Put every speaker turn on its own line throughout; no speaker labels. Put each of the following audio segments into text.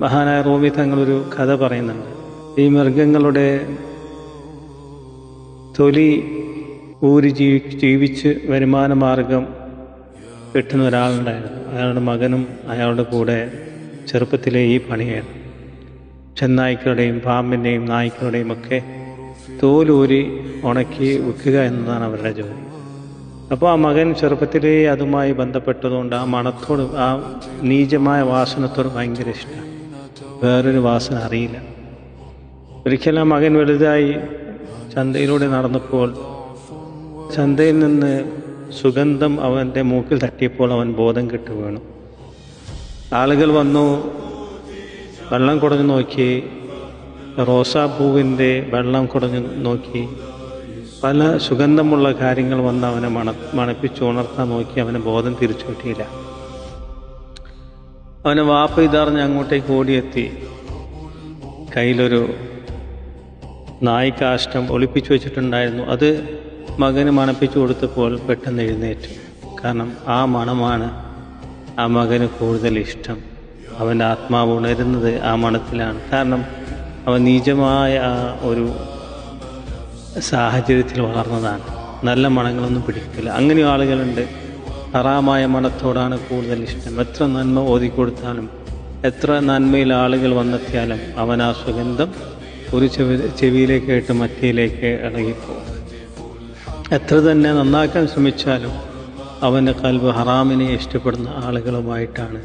മഹാനായ റൂമി തങ്ങളൊരു കഥ പറയുന്നുണ്ട്. ഈ മൃഗങ്ങളുടെ തൊലി ഊരി ജീവി ജീവിച്ച് വരുമാന മാർഗം കിട്ടുന്ന ഒരാളുണ്ടായിരുന്നു. അയാളുടെ മകനും അയാളുടെ കൂടെ ചെറുപ്പത്തിലെ ഈ പണിയായിരുന്നു. ചെന്നായ്ക്കളുടെയും പാമ്പിന്റെയും നായ്ക്കളുടെയും ഒക്കെ തോലൂരി ഉണക്കി വിൽക്കുക എന്നതാണ് അവരുടെ ജോലി. അപ്പോൾ ആ മകൻ ചെറുപ്പത്തിലേ അതുമായി ബന്ധപ്പെട്ടതുകൊണ്ട് ആ മണത്തോട് ആ നീചമായ വാസനത്തോട് ഭയങ്കര ഇഷ്ടമാണ് വേറൊരു വാസന അറിയില്ല. ഒരിക്കലും ആ മകൻ വലുതായി ചന്തയിലൂടെ നടന്നപ്പോൾ ചന്തയിൽ നിന്ന് സുഗന്ധം അവന്റെ മൂക്കിൽ തട്ടിയപ്പോൾ അവൻ ബോധം കെട്ടു വീണു. ആളുകൾ വന്നു വെള്ളം കുടഞ്ഞു നോക്കി റോസാപ്പൂവിന്റെ വെള്ളം കുടഞ്ഞു നോക്കി പല സുഗന്ധമുള്ള കാര്യങ്ങൾ വന്ന് അവനെ മണ മണപ്പിച്ച് ഉണർത്താൻ നോക്കി അവന് ബോധം തിരിച്ചു കിട്ടിയില്ല. അവനെ വാപ്പ ഇതറിഞ്ഞ് അങ്ങോട്ടേക്ക് ഓടിയെത്തി. കയ്യിലൊരു നായ്ക്കാഷ്ടം ഒളിപ്പിച്ചു വെച്ചിട്ടുണ്ടായിരുന്നു. അത് മകന് മണപ്പിച്ചു കൊടുത്തപ്പോൾ പെട്ടെന്ന് എഴുന്നേറ്റു. കാരണം ആ മണമാണ് ആ മകന് കൂടുതൽ ഇഷ്ടം. അവന്റെ ആത്മാവ് ഉണരുന്നത് ആ മണത്തിലാണ്. കാരണം അവൻ നീചമായ ആ ഒരു സാഹചര്യത്തിൽ വളർന്നതാണ്. നല്ല മണങ്ങളൊന്നും പിടിക്കില്ല. അങ്ങനെയും ആളുകളുണ്ട്. ഹറാമായ മണത്തോടാണ് കൂടുതൽ ഇഷ്ടം. എത്ര നന്മ ഓതിക്കൊടുത്താലും എത്ര നന്മയിൽ ആളുകൾ വന്നെത്തിയാലും അവൻ ആ സുഗന്ധം ഒരു ചെവി ചെവിയിലേക്ക് ഇട്ട് മറ്റേയിലേക്ക് ഇളകിപ്പോകും. എത്ര തന്നെ നന്നാക്കാൻ ശ്രമിച്ചാലും അവന്റെ കൽവ് ഹറാമിനെ ഇഷ്ടപ്പെടുന്ന ആളുകളുമായിട്ടാണ്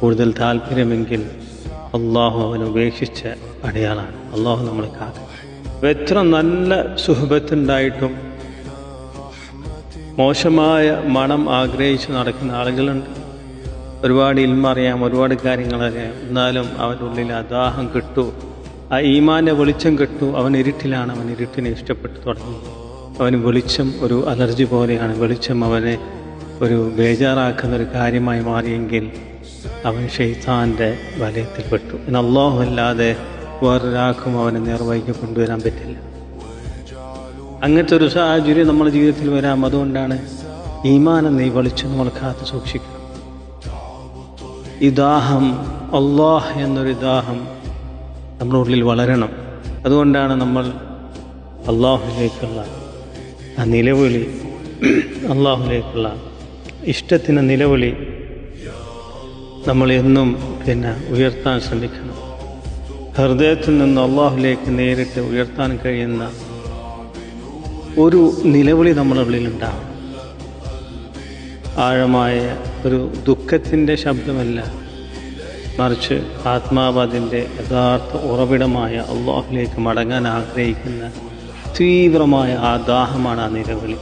കൂടുതൽ താല്പര്യമെങ്കിൽ അള്ളാഹു അവൻ ഉപേക്ഷിച്ച അടയാളാണ്. അള്ളാഹു നമ്മളെ അപ്പോൾ എത്ര നല്ല സുഹബത്തുണ്ടായിട്ടും മോശമായ മണം ആഗ്രഹിച്ച് നടക്കുന്ന ആളുകളുണ്ട്. ഒരുപാട് ഇൽമറിയാം ഒരുപാട് കാര്യങ്ങളറിയാം എന്നാലും അവന്റെ ഉള്ളിൽ അദാഹം കിട്ടു. ആ ഈമാന്റെ വെളിച്ചം കിട്ടു. അവൻ ഇരുട്ടിലാണ്. അവൻ ഇരുട്ടിനെ ഇഷ്ടപ്പെട്ടു തുടങ്ങി അവന് വെളിച്ചം ഒരു അലർജി പോലെയാണ്. വെളിച്ചം അവനെ ഒരു ബേജാറാക്കുന്ന ഒരു കാര്യമായി മാറിയെങ്കിൽ അവൻ ഷെയ്ത്താന്റെ വലയത്തിൽപ്പെട്ടു എന്നാൽ അല്ലാതെ വേറൊരാൾക്കും അവനെ നേർവഴിക്ക് കൊണ്ടുവരാൻ പറ്റില്ല. അങ്ങനത്തെ ഒരു സാഹചര്യം നമ്മുടെ ജീവിതത്തിൽ വരാം. അതുകൊണ്ടാണ് ഈമാനം നീ വെളിച്ചം നമ്മൾ കാത്തു സൂക്ഷിക്കണം. ഈ ദാഹം അള്ളാഹ് എന്നൊരു ദാഹം നമ്മുടെ ഉള്ളിൽ വളരണം. അതുകൊണ്ടാണ് നമ്മൾ അള്ളാഹുലേക്കുള്ള ആ നിലവിളി അള്ളാഹുലേക്കുള്ള ഇഷ്ടത്തിന് നിലവിളി നമ്മൾ എന്നും പിന്നെ ഉയർത്താൻ ശ്രമിക്കണം. ഹൃദയത്തിൽ നിന്ന് അള്ളാഹുലേക്ക് നേരിട്ട് ഉയർത്താൻ കഴിയുന്ന ഒരു നിലവിളി നമ്മുടെ ഉള്ളിലുണ്ടാവും. ആഴമായ ഒരു ദുഃഖത്തിന്റെ ശബ്ദമല്ല. മറിച്ച് ആത്മാവ് അതിന്റെ യഥാർത്ഥ ഉറവിടമായ അള്ളാഹുലേക്ക് മടങ്ങാൻ ആഗ്രഹിക്കുന്ന തീവ്രമായ ആ ദാഹമാണ് ആ നിലവിളി.